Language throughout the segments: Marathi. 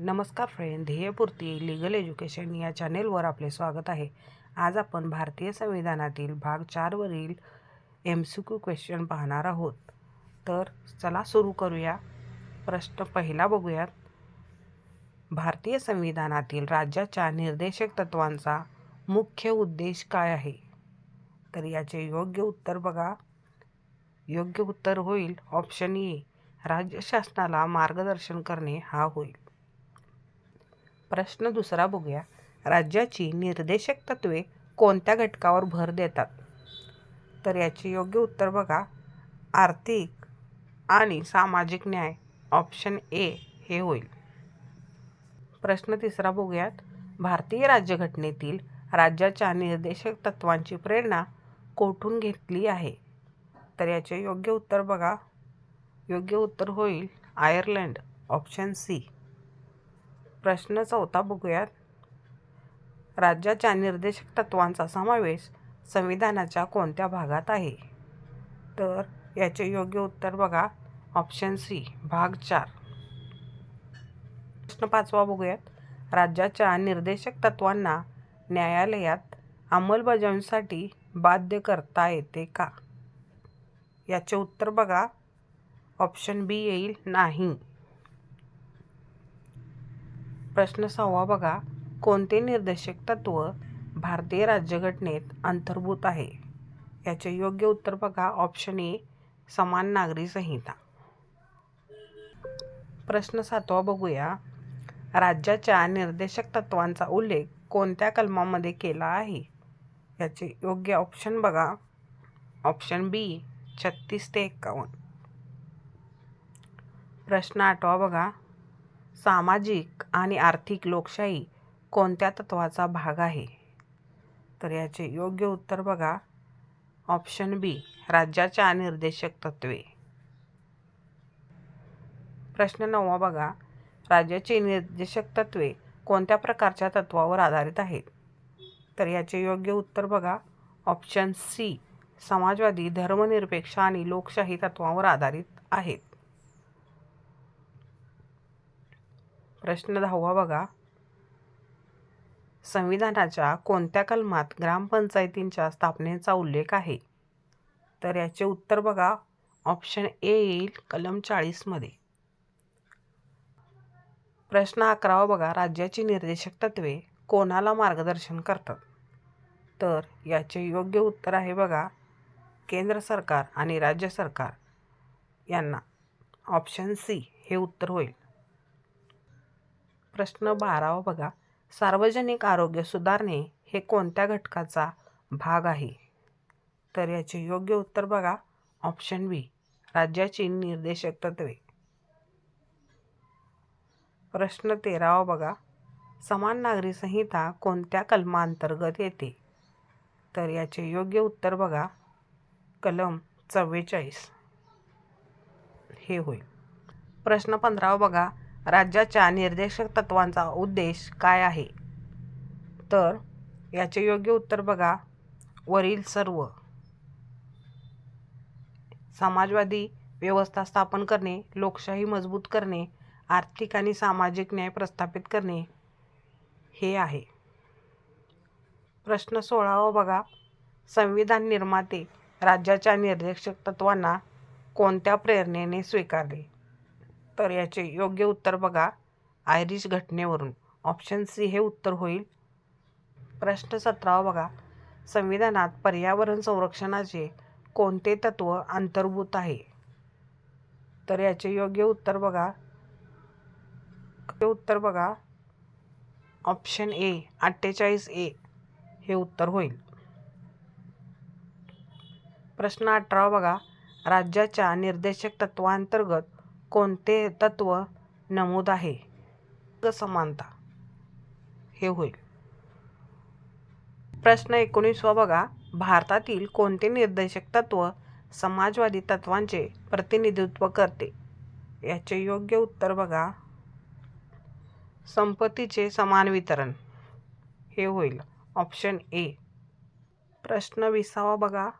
नमस्कार फ्रेंड ध्येयपूर्ती लिगल एज्युकेशन या चॅनेलवर आपले स्वागत आहे. आज आपण भारतीय संविधानातील भाग चारवरील एम सी क्यू क्वेश्चन पाहणार आहोत. तर चला सुरू करूया. प्रश्न पहिला बघूयात. भारतीय संविधानातील राज्याच्या निर्देशक तत्वांचा मुख्य उद्देश काय आहे? तर याचे योग्य उत्तर बघा. योग्य उत्तर होईल ऑप्शन ए राज्य शासनाला मार्गदर्शन करणे हा होईल. प्रश्न दुसरा बघूया. राज्याची निर्देशक तत्वे कोणत्या घटकावर भर देतात? तर याचे योग्य उत्तर बघा. आर्थिक आणि सामाजिक न्याय ऑप्शन ए हे होईल. प्रश्न तिसरा बघूयात. भारतीय राज्यघटनेतील राज्याच्या निर्देशक तत्वांची प्रेरणा कोठून घेतली आहे? तर याचे योग्य उत्तर बघा. योग्य उत्तर होईल आयर्लंड ऑप्शन सी प्रश्न चौथा बघूयात. राज्याच्या निर्देशक तत्वांचा समावेश संविधानाच्या कोणत्या भागात आहे? तर याचे योग्य उत्तर बघा. ऑप्शन सी भाग चार. प्रश्न पाचवा बघूयात. राज्याच्या निर्देशक तत्वांना न्यायालयात अंमलबजावणीसाठी बाध्य करता येते का? याचे उत्तर बघा. ऑप्शन बी येईल नाही. प्रश्न सहावा बघा. कोणते निर्देशक तत्व भारतीय राज्यघटनेत अंतर्भूत आहे? याचे योग्य उत्तर बघा. ऑप्शन ए समान नागरी संहिता. प्रश्न सातवा बघूया. राज्याच्या निर्देशक तत्वांचा उल्लेख कोणत्या कलमामध्ये केला आहे? याचे योग्य ऑप्शन बघा. ऑप्शन बी छत्तीस ते एक्कावन्न प्रश्न आठवा बघा. सामाजिक आणि आर्थिक लोकशाही कोणत्या तत्वाचा भाग आहे? तर याचे योग्य उत्तर बघा. ऑप्शन बी राज्याच्या निर्देशक तत्वे. प्रश्न नववा बघा. राज्याची निर्देशक तत्वे कोणत्या प्रकारच्या तत्वावर आधारित आहेत? तर याचे योग्य उत्तर बघा. ऑप्शन सी समाजवादी धर्मनिरपेक्ष आणि लोकशाही तत्वावर आधारित आहेत. प्रश्न दहावा बघा. संविधानाच्या कोणत्या कलमात ग्रामपंचायतींच्या स्थापनेचा उल्लेख आहे? तर याचे उत्तर बघा. ऑप्शन ए येईल कलम चाळीसमध्ये प्रश्न अकरावा बघा. राज्याची निर्देशक तत्वे कोणाला मार्गदर्शन करतात? तर याचे योग्य उत्तर आहे बघा. केंद्र सरकार आणि राज्य सरकार यांना. ऑप्शन सी हे उत्तर होईल. प्रश्न बारावा बघा. सार्वजनिक आरोग्य सुधारणे हे कोणत्या घटकाचा भाग आहे? तर याचे योग्य उत्तर बघा. ऑप्शन बी राज्याची निर्देशक तत्वे. प्रश्न तेरावा बघा. समान नागरी संहिता कोणत्या कलमांतर्गत येते? तर याचे योग्य उत्तर बघा. कलम चव्वेचाळीस. हे होईल. प्रश्न पंधरावा बघा. राज्याच्या निर्देशक तत्वांचा उद्देश काय आहे? तर याचे योग्य उत्तर बघा. वरील सर्व. समाजवादी व्यवस्था स्थापन करणे लोकशाही मजबूत करणे आर्थिक आणि सामाजिक न्याय प्रस्थापित करणे हे आहे. प्रश्न सोळावा बघा. संविधान निर्माते राज्याच्या निर्देशक तत्वांना कोणत्या प्रेरणेने स्वीकारले? तर याचे योग्य उत्तर बघा. आयरिश घटनेवरून. ऑप्शन सी हे उत्तर होईल. प्रश्न सतरावा बघा. संविधानात पर्यावरण संरक्षणाचे कोणते तत्व अंतर्भूत आहे? तर याचे योग्य उत्तर बघा. उत्तर बघा. ऑप्शन ए अठ्ठेचाळीस ए हे उत्तर होईल. प्रश्न अठरावा बघा. राज्याच्या निर्देशक तत्वांतर्गत कोणते तत्व नमूद आहे? समानता हे होईल. प्रश्न एकोणीसवा बघा. भारतातील कोणते निर्देशक तत्व समाजवादी तत्वांचे प्रतिनिधित्व करते? याचे योग्य उत्तर बघा. संपत्तीचे समान वितरण. हे होईल. Option A. प्रश्न विसावा बघा.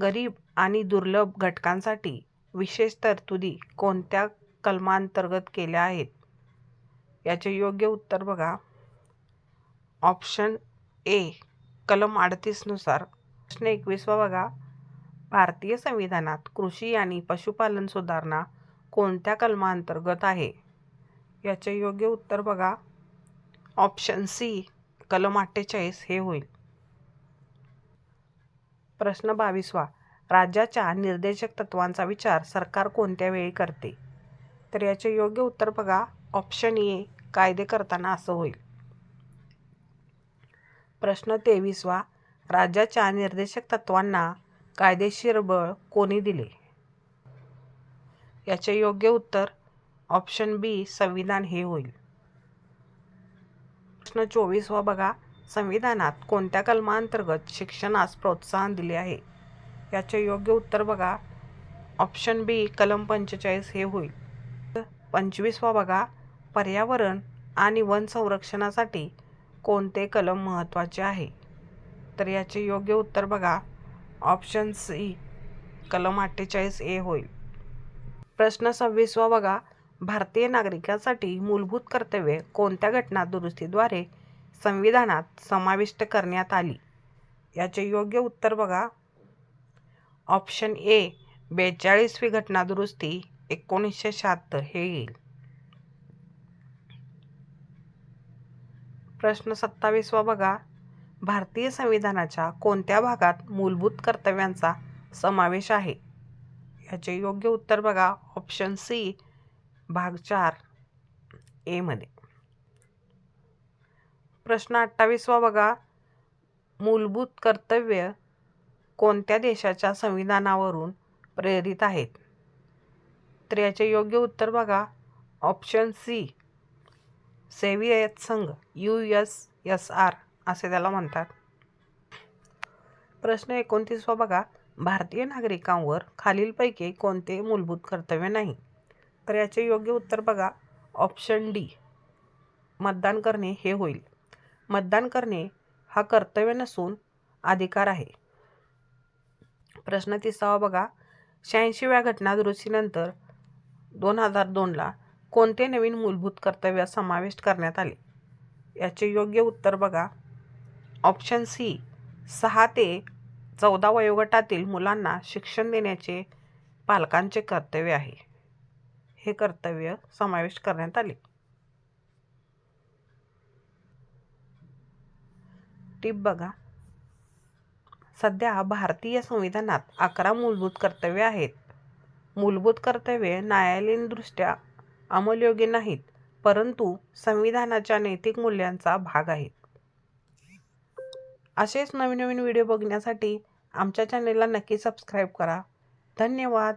गरीब आणि दुर्लभ घटकांसाठी विशेष तरतुदी कोणत्या कलमांतर्गत केल्या आहेत? याचे योग्य उत्तर बघा. ऑप्शन ए कलम अडतीसनुसार प्रश्न एकवीसवा बघा. भारतीय संविधानात कृषी आणि पशुपालन सुधारणा कोणत्या कलमांतर्गत आहे? याचे योग्य उत्तर बघा. ऑप्शन सी कलम अठ्ठेचाळीस हे होईल. प्रश्न बावीसवा. राज्याच्या निर्देशक तत्वांचा विचार सरकार कोणत्या वेळी करते? तर याचे योग्य उत्तर बघा. ऑप्शन ए कायदे करताना असं होईल. प्रश्न तेवीसवा. राज्याच्या निर्देशक तत्वांना कायदेशीर बळ कोणी दिले? याचे योग्य उत्तर ऑप्शन बी संविधान हे होईल. प्रश्न चोवीसवा बघा. संविधानात कोणत्या कलमांतर्गत शिक्षणास प्रोत्साहन दिले आहे? याचे योग्य उत्तर बघा. ऑप्शन बी कलम पंचेचाळीस हे होईल. पंचवीसवा बघा. पर्यावरण आणि वन संरक्षणासाठी कोणते कलम महत्त्वाचे आहे? तर याचे योग्य उत्तर बघा. ऑप्शन सी कलम अठ्ठेचाळीस ए होईल. प्रश्न सव्वीसवा बघा. भारतीय नागरिकांसाठी मूलभूत कर्तव्ये कोणत्या घटना दुरुस्तीद्वारे संविधानात समाविष्ट करण्यात आली. याचे योग्य उत्तर बघा. ऑप्शन ए बेचाळीसवी घटना दुरुस्ती एकोणीसशे शहात्तर. हे येईल. प्रश्न सत्तावीसवा बघा. भारतीय संविधानाच्या कोणत्या भागात मूलभूत कर्तव्यांचा समावेश आहे? याचे योग्य उत्तर बघा. ऑप्शन सी भाग चार एमध्ये प्रश्न अठ्ठावीसवा बघा. मूलभूत कर्तव्य कोणत्या देशाच्या संविधानावरून प्रेरित आहेत? तर याचे योग्य उत्तर बघा. ऑप्शन सी सेवियत संघ यू एस एस आर असे त्याला म्हणतात. प्रश्न एकोणतीसवा बघा. भारतीय नागरिकांवर खालीलपैकी कोणते मूलभूत कर्तव्य नाही? तर याचे योग्य उत्तर बघा. ऑप्शन डी मतदान करणे हे होईल. मतदान करणे हा कर्तव्य नसून अधिकार आहे. प्रश्न तिसावा बघा. शहाऐंशीव्या घटना दुरुस्तीनंतर दोन हजार दोनला कोणते नवीन मूलभूत कर्तव्य समाविष्ट करण्यात आले? याचे योग्य उत्तर बघा. ऑप्शन सी सहा ते चौदा वयोगटातील मुलांना शिक्षण देण्याचे पालकांचे कर्तव्य आहे. हे कर्तव्य समाविष्ट करण्यात आले. टीप बघा. सध्या भारतीय संविधानात अकरा मूलभूत कर्तव्ये आहेत. मूलभूत कर्तव्ये न्यायालयीनदृष्ट्या अंमलयोग्य नाहीत परंतु संविधानाच्या नैतिक मूल्यांचा भाग आहेत. असेच नवीन नवीन व्हिडिओ बघण्यासाठी आमच्या चॅनेलला नक्की सबस्क्राईब करा. धन्यवाद.